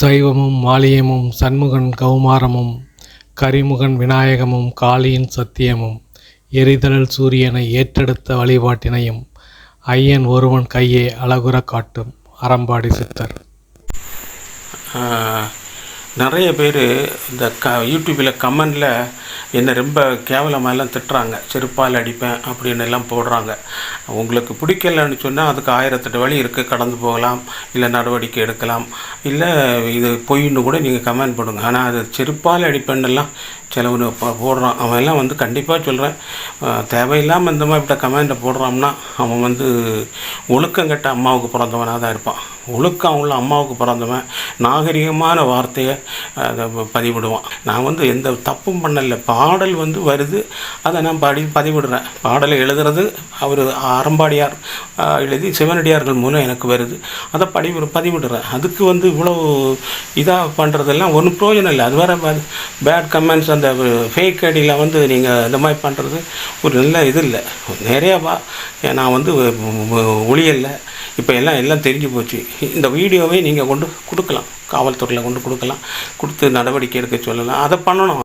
சைவமும் மாலியமும் சண்முகன் கௌமாரமும் கரிமுகன் விநாயகமும் காளியின் சத்தியமும் எரிதழல் சூரியனை ஏற்றெடுத்த வழிபாட்டினையும் ஐயன் ஒருவன் கையே அழகுற காட்டும் அறம்பாடி சித்தர். நிறைய பேர் இந்த க யூடியூப்பில் கமெண்டில் என்னை ரொம்ப கேவலமாகலாம் திட்டுறாங்க. செருப்பால் அடிப்பேன் அப்படின்னு எல்லாம் போடுறாங்க. உங்களுக்கு பிடிக்கலன்னு சொன்னால் அதுக்கு ஆயிரத்தெட்டு வழி இருக்குது கடந்து போகலாம். இல்லை நடவடிக்கை எடுக்கலாம். இல்லை இது பொய்ன்னு கூட நீங்கள் கமெண்ட் பண்ணுங்க ஆனால் அது செருப்பால் அடிப்பேன்னெல்லாம் செலவு போடுறான். அவன் எல்லாம் வந்து கண்டிப்பாக சொல்கிறேன் தேவையில்லாமல் இந்த இப்படி கமெண்ட்டில் போடுறான்னா அவன் வந்து ஒழுக்கங்கெட்ட அம்மாவுக்கு பிறந்தவனாக தான் இருப்பான். ஒழுக்கம் உள்ள அம்மாவுக்கு பிறந்தவன் நாகரிகமான வார்த்தையை அதை பதிவிடுவான். நான் வந்து எந்த தப்பும் பண்ணலை. பாடல் வந்து வருது. அதை நான் படி பதிவிடுறேன். பாடலை எழுதுறது அவர் அறம்பாடியார் எழுதி சிவனடியார்கள் மூலம் எனக்கு வருது. அதை படி பதிவிடுறேன். அதுக்கு வந்து இவ்வளோ இதாக பண்ணுறதெல்லாம் ஒன்றும் பிரயோஜனம் இல்லை. அது வேற பேட் கமெண்ட்ஸ் அந்த ஃபேக் ஐடியில் வந்து நீங்கள் இந்த மாதிரி பண்ணுறது ஒரு நல்ல இது இல்லை. நிறையாவா நான் வந்து ஒளியல்ல இப்போ எல்லாம் எல்லாம் தெரிஞ்சு போச்சு. இந்த வீடியோவை நீங்கள் கொண்டு கொடுக்கலாம். காவல்துறையில் கொண்டு கொடுக்கலாம். கொடுத்து நடவடிக்கை எடுக்க சொல்லலாம். அதை பண்ணணும்.